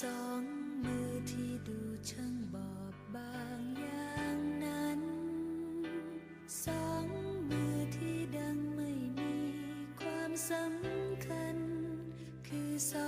สองมือที่ดูช่างบอบบางอย่างนั้น สองมือที่ดังไม่มีความสำคัญ คือสอง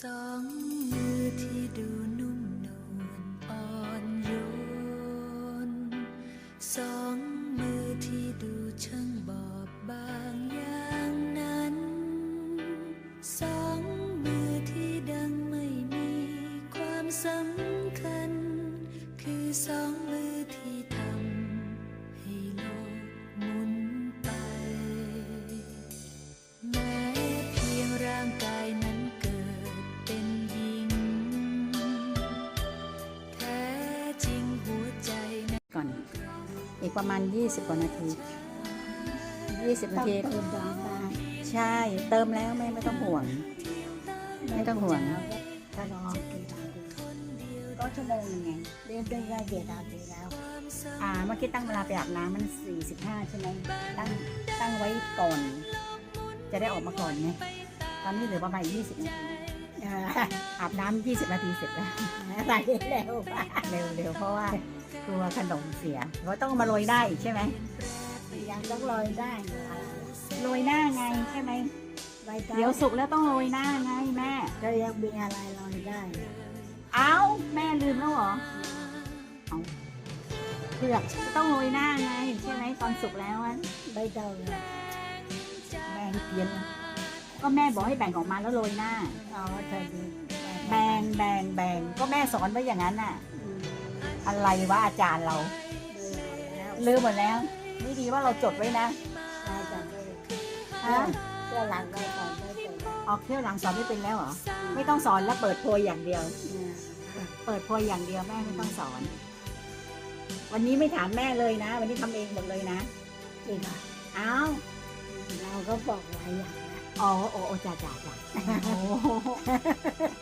ส ประมาณ 20 กว่านาที 20 นาที เติมยางได้ใช่ เติมแล้วไม่ไม่ต้องห่วง ไม่ต้องห่วงถ้ารอกี่นาทีก็ชั่วโมงหนึงไงเรียนได้ได้เกียรนาทีแล้ว อ่า เมื่อกี้ตั้งเวลาไปอาบน้ำมัน 45 ใช่ไหมตั้งตั้งไว้ก่อน จะได้ออกมาก่อนไงตอนนี้เหลือประมาณอีก20 นาทีเอออาบน้ำ20 นาทีเสร็จแล้วอะไรเร็วป่ะเร็วเร็วเพราะว่า กลัวขนมเสียเราต้องเอามาโรยได้อีกใช่ไหมยังต้องลอยได้เหรอโรยหน้าไงใช่ไหมใบตาเดี๋ยวสุกแล้วต้องโรยหน้าไงแม่ก็ยังมีอะไรลอยได้เหรอเอ้าแม่ลืมแล้วเหรอเอาเผือกต้องโรยหน้าไงใช่ไหมตอนสุกแล้วอะใบเตาเลยแม่เพี้ยนนะก็แม่บอกให้แบ่งออกมาแล้วโรยหน้าเอาเธอดีแบ่งแบ่งแบ่งก็แม่สอนไว้อย่างนั้นน่ะ อืมอะไรวะอาจารย์เราลืมหมดแล้วลืมหมดแล้ว นี่ดีว่าเราจดไว้นะได้จำได้ฮะเสื้อหลังก็สอนได้เป็นแล้วออกเที่ยวหลังสอนไม่เป็นแล้วเหรอ ไม่ต้องสอนแล้วเปิดโพยอย่างเดียวเนี่ยเปิดโพยอย่างเดียวแม่ไม่ต้องสอน วันนี้ไม่ถามแม่เลยนะ วันนี้ทำเองหมดเลยนะจริงค่ะอ้าวเราก็บอกหลายอย่างนะอ๋อโอ้โอ้จ่าจ่าจ่าโอ้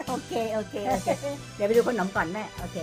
โอเคโอเคโอเค เดี๋ยวไปดูขนมก่อนแม่ โอเค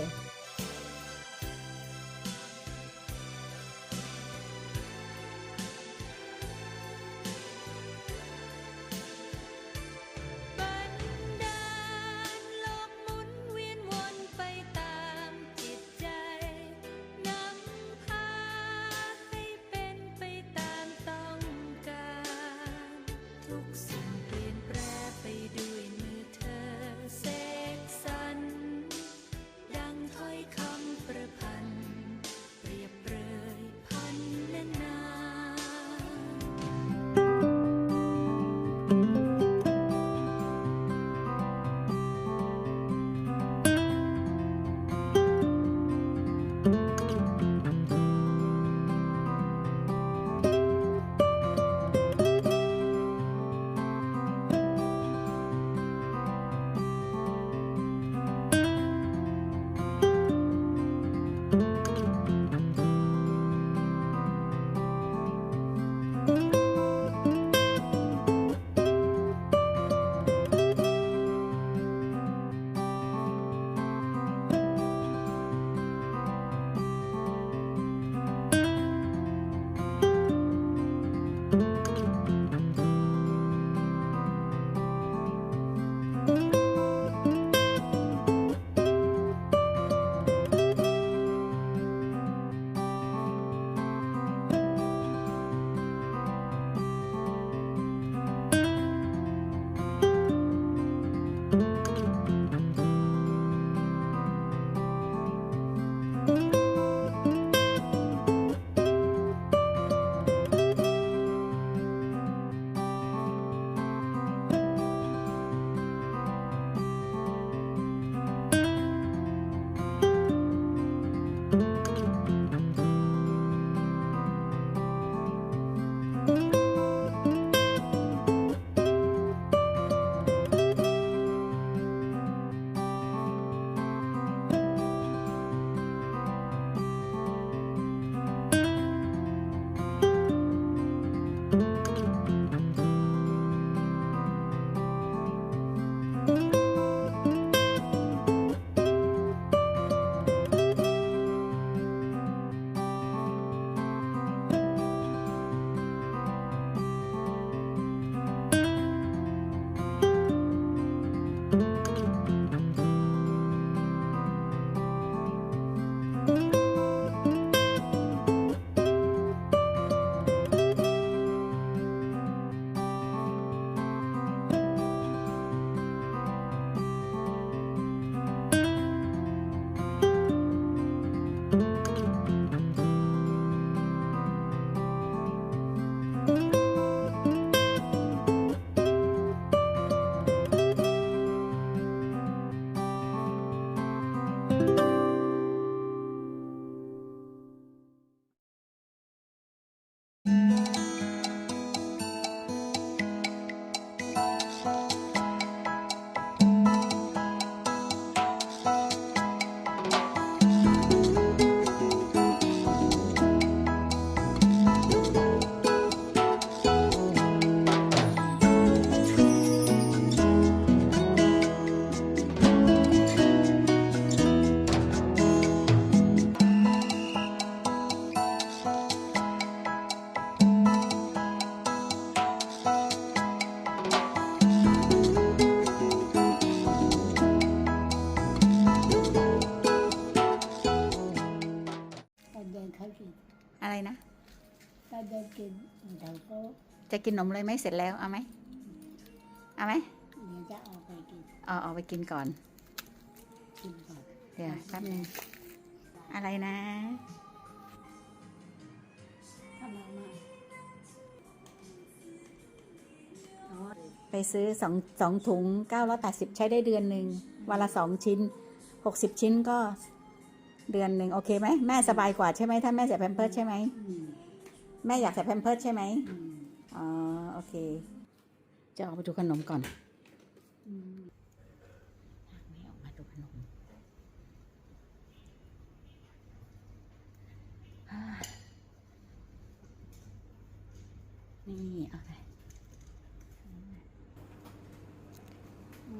กินนมเลยไหมเสร็จแล้วเอาไหมเอาไหมเดี๋ยวจะออกไปกินเอาเอาไปกินก่อน กินก่อนเดี๋ยวแป๊บนึงอะไรนะถ้ามามาอ๋อไปซื้อสองสองถุงเก้าร้อยแปดสิบใช้ได้เดือนหนึ่งวันละสองชิ้นหกสิบชิ้นก็เดือนหนึ่งโอเคไหมแม่สบายกว่าใช่ไหมถ้าแม่ใส่แพมเพิร์สใช่ไหมอืมแม่อยากใส่แพมเพิร์สใช่ไหม อืมอ๋อ โอเค จะออกไปดูขนมก่อนอืมแม่ออกมาดูขนมอ่านี่เอาไป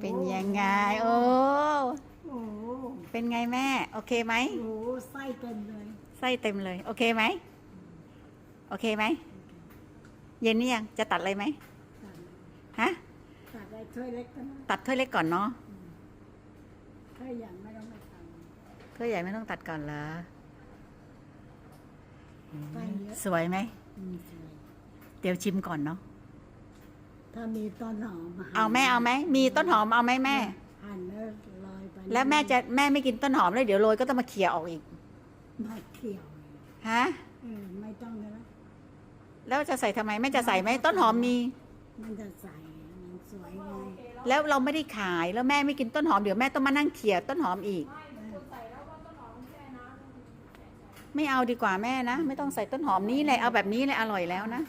เป็นยังไง โอ้โอ้โหเป็นไงแม่ โอเคไหมโอ้โหไส้เต็มเลย ไส้เต็มเลย โอเคไหม โอเคไหม เย็นนี่ยังจะตัดอะไรไหมตัดฮะตัดได้ถ้วยเล็กก็ได้ตัดถ้วยเล็กก่อนเนาะถ้วยใหญ่ไม่ต้องไปทถ้วยใหญ่ไม่ต้องตัดก่อนเหรอำไส้เยอะสวยไหมอืมสวยเดี๋ยวชิมก่อนเนาะถ้ามีต้นหอมหั่นเอาแม่เอาไหมมีต้นหอมเอาไหมแม่หั่นแล้วลอยไปแล้วแม่จะแม่ไม่กินต้นหอมเลยเดี๋ยวโรยก็ต้องมาเขี่ยออกอีกไม่เขียวฮะเออไม่ต้องเลยนะ แล้วจะใส่ทำไมแม่จะใส่ไหมต้นหอมมี มันจะใส่มันสวยไงแล้วเราไม่ได้ขายแล้วแม่ไม่กินต้นหอมเดี๋ยวแม่ต้องมานั่งเขี่ยต้นหอมอีก ไม่เอาดีกว่าแม่นะ ไม่ต้องใส่ต้นหอมนี้เลยเอาแบบนี้เลยอร่อยแล้วนะ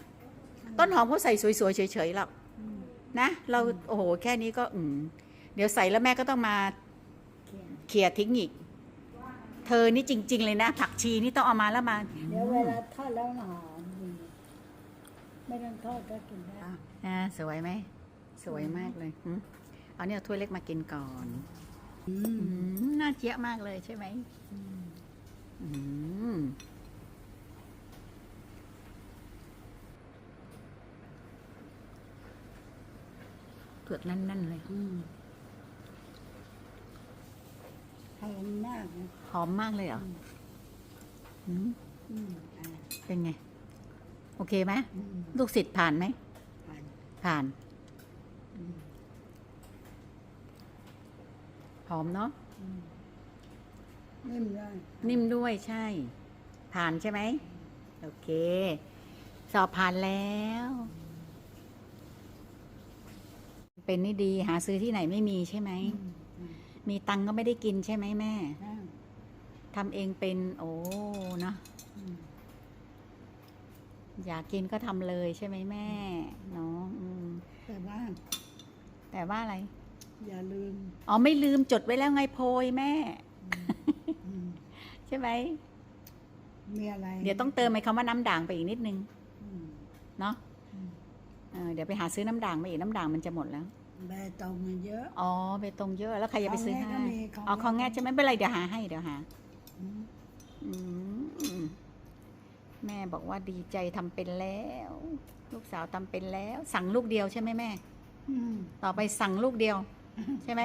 ต้นหอมเขาใส่สวยๆเฉยๆหรอกอืมนะ เราโอ้โหแค่นี้ก็อืมเดี๋ยวใส่แล้วแม่ก็ต้องมาเขียวเขี่ยทิ้งอีก เธอนี่จริง ๆ เลยนะ ผักชีนี่ต้องเอามาแล้วมา เดี๋ยวเวลาทอดแล้วหอมดี ไม่ต้องทอดก็กินได้ อ่าสวยไหม สวยมากเลยหึเอาเนี่ยเอาถ้วยเล็กมากินก่อนอือืมมน่าเจี๊ยะมากเลยใช่ไหมอืมเผือกแน่นๆเลย อืมหอมมากนะหอมมากเลยเหรออืมอืมอ่าเป็นไง โอเคไหมอืมลูกศิษย์ผ่านไหม ผ่านผ่านอืมหอมเนาะอืมนิ่มเลยนิ่มด้วยใช่ ผ่านใช่ไหมโอเค สอบผ่านแล้ว เป็นนี่ดีหาซื้อที่ไหนไม่มีใช่ไหม อืมอืมมีตังค์ก็ไม่ได้กินใช่ไหมแม่อ่าทำเองเป็นโอ้เนอะอืม อยากกินก็ทำเลยใช่ไหมแม่เนาะอืมแต่ว่าแต่ว่าอะไร อย่าลืมอ๋อไม่ลืมจดไว้แล้วไงโพยแม่ อืมใช่ไหมมีอะไรเดี๋ยวต้องเติมไอ้คำว่าน้ำด่างไปอีกนิดนึงอืมเนาะอืมเออเดี๋ยวไปหาซื้อน้ำด่างมาอีกน้ำด่างมันจะหมดแล้ว ใบตองมันเยอะ อ๋อไปตรงเยอะแล้วใครจะไปซื้อให้ของแง่ก็มีของเอาของแง่แง่ใช่ไหมไม่เป็นไรเดี๋ยวหาให้เดี๋ยวหา อืม อืมแม่ บอกว่าดีใจทำเป็นแล้ว ลูกสาวทำเป็นแล้ว สั่งลูกเดียวใช่ไหมแม่อืมต่อไปสั่งลูกเดียว ใช่ไหม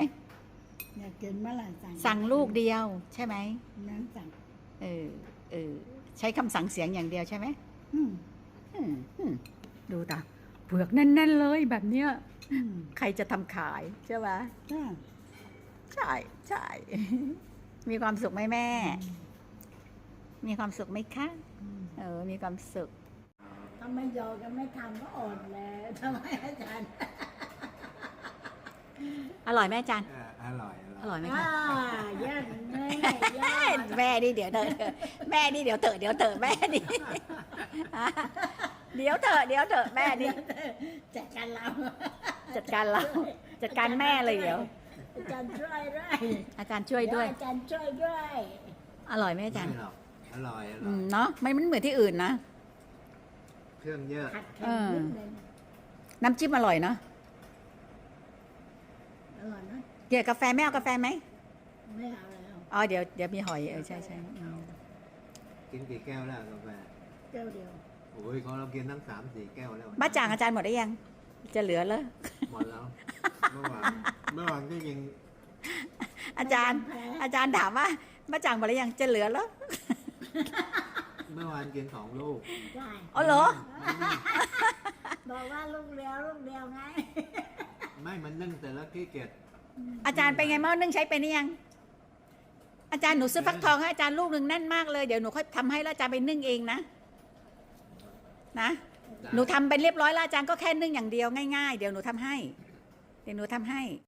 อยากกินเมื่อไหร่สั่งสั่งลูกเดียวใช่ไหมนั้นสั่งเออเออใช้คำสั่งเสียงอย่างเดียวใช่ไหมอืมอืมอืมดูตาเปลือกแน่นๆเลยแบบเนี้ยอืมใครจะทำขายใช่ไหมอ่าใช่ใช่มีความสุขไหมแม่ มีความสุขไหมคะอืม เออ มีความสุข ถ้าไม่ยอมกันไม่ทำก็อ่อนแล้วทำไมอาจารย์อร่อยไหมอาจารย์เอออร่อยออร่อยร่อยไหมอ่าคะเยี่ยมแม่ยอดแม่นี่เดี๋ยวเถอะแม่นี่เดี๋ยวเถอะเดี๋ยวเถอะแม่นี่เดี๋ยวเถอะเดี๋ยวเถอะแม่นี่จัดการเราจัดการเรา จัดการแม่เลยเดี๋ยว อาจารย์ช่วยด้วยอาจารย์ช่วยด้วย อาจารย์ช่วยด้วย อร่อยไหมอาจารย์ ไม่หรอก อร่อยออืร่อยมเนาะไม่มันเหมือนที่อื่นนะ เครื่องเยอะ ผัดเค็มนิดนึงน้ำจิ้มอร่อยเนาะอร่อยไหมเดี๋ยวกาแฟไม่เอากาแฟไหมไม่เอาแล้วอ๋อเดี๋ยวเดี๋ยวมีหอยเออใช่ใช่อืมกินกี่แก้วแล้วกาแฟเดียวเดียวโอ้ยของเรากินทั้งสามสี่แก้วแล้วบ้าจ่างอาจารย์หมดได้ยัง จะเหลือเลยหมดแล้วเมื่อวานเมื่อวานก็ยังอาจารย์อาจารย์ถามว่าบ้าจ่างหมดได้ยังจะเหลือแล้ว เมื่อวานกินสองลูกได้อ๋อเหรอ บอกว่าลูกเดียวลูกเดียวไงไม่มันนึ่งแต่ละขี้เกียจอาจารย์เป็นไงหม้อนึ่งใช้เป็นหรือยัง อาจารย์หนูซื้อฟักทองให้อาจารย์ลูกหนึ่งแน่นมากเลย เดี๋ยวหนูค่อยทำให้แล้วอาจารย์ไปนึ่งเองนะ นะ หนูทำเป็นเรียบร้อยแล้วอาจารย์ก็แค่นึ่งอย่างเดียวง่ายๆ เดี๋ยวหนูทำให้ เดี๋ยวหนูทำให้